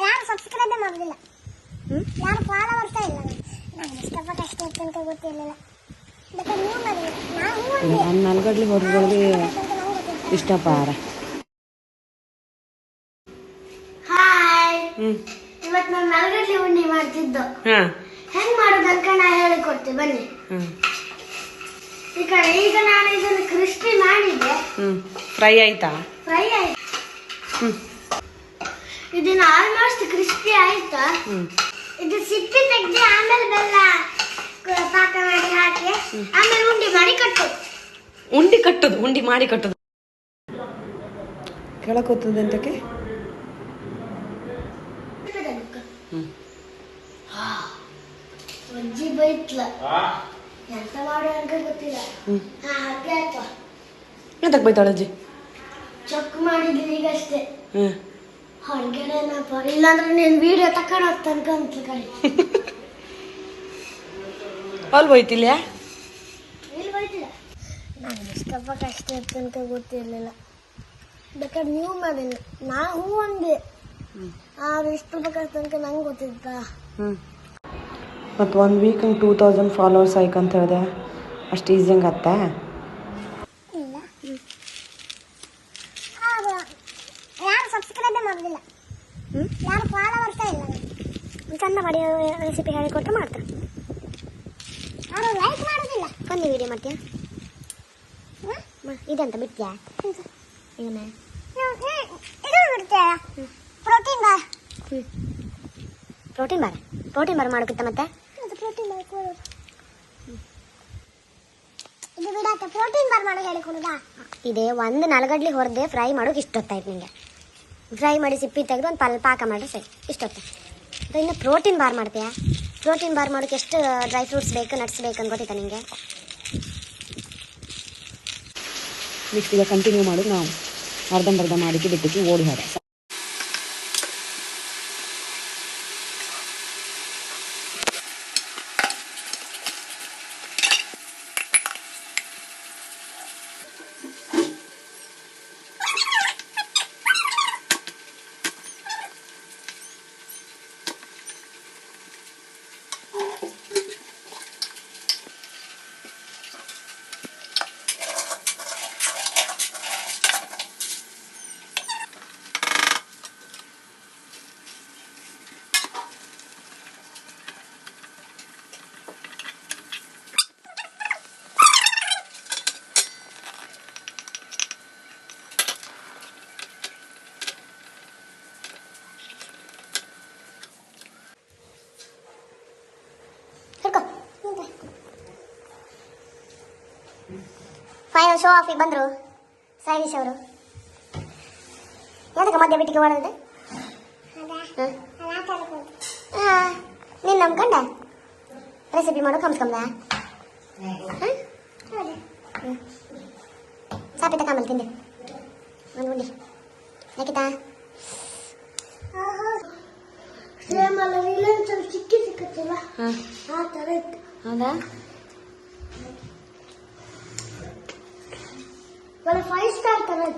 ಯಾರು ಸಬ್ಸ್ಕ್ರೈಬ್ ಮಾಡೋದಿಲ್ಲ ಯಾರು ಬರ್ತಾ ಇಲ್ಲ ನಾನು ಇಷ್ಟಪಟ್ಟು ಅಷ್ಟೇ ಇತ್ತು ಅಂತ ಗೊತ್ತಿರಲಿಲ್ಲ ನಾನು ನಲ್ಗಡ್ಲಿ ಹೊರಗಡೆ ಅಂತ ನಂಗೆ ಇಷ್ಟಪಾರ. ಹಾಯ್ ಹ್ಞೂ ಇವತ್ತು ನಾನು ನಲ್ಗಡ್ಲಿ ಉಂಡಿ ಮಾಡ್ತಿದ್ದು. ಹಾಂ. ಹೆಂಗ್ ಮಾಡೋದಂತ ನಾ ಹೇಳಿಕೊಡ್ತೀನಿ ಬನ್ನಿ. ಹ್ಞೂ ಈ ಕಡೆ ಈಗ ನಾನು ಇದನ್ನು ಕ್ರಿಸ್ಪಿ ಮಾಡಿದ್ದೆ. ಹ್ಞೂ ಫ್ರೈ ಆಯ್ತಾ? ಫ್ರೈ ಆಯ್ತು. ಹ್ಞೂ ಇದನ್ನ ಆಲ್ಮೋಸ್ಟ್ ಕ್ರಿಸ್ಪಿ ಆಯ್ತಾ? ಹ್ಞೂ ಇದು ಸಿಪ್ಪಿ ತೆಗ್ದು ಆಮೇಲೆ ಬೆಲ್ಲ ಪಾಕ ಮಾಡಿ ಹಾಕಿ ಆಮೇಲೆ ಉಂಡಿ ಮಾಡಿ ಕಟ್ಟು ಉಂಡಿ ಕಟ್ಟೋದು ಉಂಡಿ ಮಾಡಿ ಕಟ್ಟುದು. ಕೆಳಕೋತದೆ ಅಂತಕ್ಕೆ? ಹ್ಞೂ ಅಜ್ಜಿ ಬೈತ್ಲ. ಎಂತ ಮಾಡೋ ಅಂತ ಗೊತ್ತಿಲ್ಲ ಹಾಗೆ ಆಯ್ತು. ಎಂತಕ್ಕೆ ಬೈತಾಳ ಅಜ್ಜಿ? ಚೊಕ್ ಮಾಡಿದ್ವಿ ಈಗಷ್ಟೇ ಹೊರಗಡೆ ಇಲ್ಲಾಂದ್ರೆ ನೀನ್ ವಿಡಿಯೋ ತಕೊಂಡೋಗ್ ತನಕ ಅಂತ ಕಡೆ ಅಲ್ಲಿ ಹೋಯ್ತಿಲ್ಲ ಇಲ್ಲಿ ಬೈತಿಲ್ಲ ನಂಗೆ ಇಷ್ಟಪಟ್ಟು ಅಷ್ಟೇ ಇತ್ತು ಅಂತ ಗೊತ್ತಿರಲಿಲ್ಲ. ಬೇಕಾದ್ರೆ ನೀವು ಮಾಡಿಲ್ಲ ನಾ ಹೂ ಅಂದೆ. ಆದ್ರೆ ಇಷ್ಟಪಟ್ಟು ತನಕ ನಂಗೆ ಗೊತ್ತಿತ್ತಾ. ಮತ್ತು ಒಂದು ವೀಕ್ ಟೂ ತೌಸಂಡ್ ಫಾಲೋವರ್ಸ್ ಆಯ್ಕಂತ ಹೇಳಿದೆ. ಅಷ್ಟು ಈಸಿ ಹಂಗೆ ಅತ್ತ ಇಲ್ಲ ಯಾರು ಮಾಡೋದಿಲ್ಲ ಯಾರು ಫಾಲೋವರ್ಸ ಇಲ್ಲ. ಚಂದ ಮಾಡಿ ರೆಸಿಪಿ ಹೇಳಿಕೊಟ್ರೆ ಮಾಡ್ತಾರೆ ಯಾರು ಲೈಕ್ ಮಾಡೋದಿಲ್ಲ. ಒಂದು ವಿಡಿಯೋ ಮಾಡ್ತೀಯಾ? ಇದಂತ ಬಿಡ್ತೀಯಾ ಇದನ್ನ? ಇದು ಬಿಡ್ತೀಯ? Protein bar protein bar protein bar ಮಾಡೋಕ್ಕಿಂತ ಮತ್ತೆ? ಪ್ರೋಟೀನ್ ಬಾರ್ ಇದು ಬಿಡತ್ತೆ. ಪ್ರೋಟೀನ್ ಬಾರ್ ಮಾಡೋ ಹೇಳಿಕೊಡುದಾ? ಇದೇ ಒಂದು ನಲಗಡ್ಲಿ ಹೊರದೆ ಫ್ರೈ ಮಾಡೋಕೆ ಇಷ್ಟೊತ್ತಾಯ್ತು ನಿಂಗೆ. ಫ್ರೈ ಮಾಡಿ ಸಿಪ್ಪಿ ತೆಗೆದು ಒಂದು ಪಲ್ ಪಾಕ ಮಾಡಿದ್ರೆ ಸರಿ. ಇಷ್ಟೊತ್ತೆ ಅದು ಇನ್ನು ಪ್ರೋಟೀನ್ ಬಾರ್ ಮಾಡ್ತೀಯಾ? ಪ್ರೋಟೀನ್ ಬಾರ್ ಮಾಡೋಕೆ ಎಷ್ಟು ಡ್ರೈ ಫ್ರೂಟ್ಸ್ ಬೇಕು ನಟ್ಸ್ ಬೇಕು ಅಂತ ಗೊತ್ತಿತ್ತಾ ನಿಮಗೆ ನೆಕ್ಸ್ಟ್ ಕಂಟಿನ್ಯೂ ಮಾಡೋದು ನಾವು. ಅರ್ಧಂಬರ್ಧ ಮಾಡಿಕ್ಕೆ ಬಿಟ್ಟಿದ್ದು ಓಡಿ ಹೋದ. ಫೈನಲ್ ಶೋ ಆಫಿಗೆ ಬಂದರು ಸಾಯಿಶ್ ಅವರು. ಯಾವ್ದಕ್ಕೆ ಮಧ್ಯ ಬಿಟ್ಟಿಗೆ ಮಾಡೋದು ನೀನು ನಂಬ್ಕಂಡ ರೆಸಿಪಿ ಮಾಡೋಕೆ ಹಮ್ಸ್ಕೊಂಡ ಸಾಪಿ ತಗೊಂಬಲ್ ತಿಂದೆ. ಒಂದು ಉಂಡಿ. ಯಾಕಿತಾ ಸೇಮ್ ಅಲ್ಲ ಇಲ್ಲ ಸ್ವಲ್ಪ ಚಿಕ್ಕಿ ಸಿಕ್ಕತ್ತಿಲ್ಲ ಹಾಂ. ಆ ಥರ ಇತ್ತು. ಹೌದಾ? वाला फाइव स्टार कलर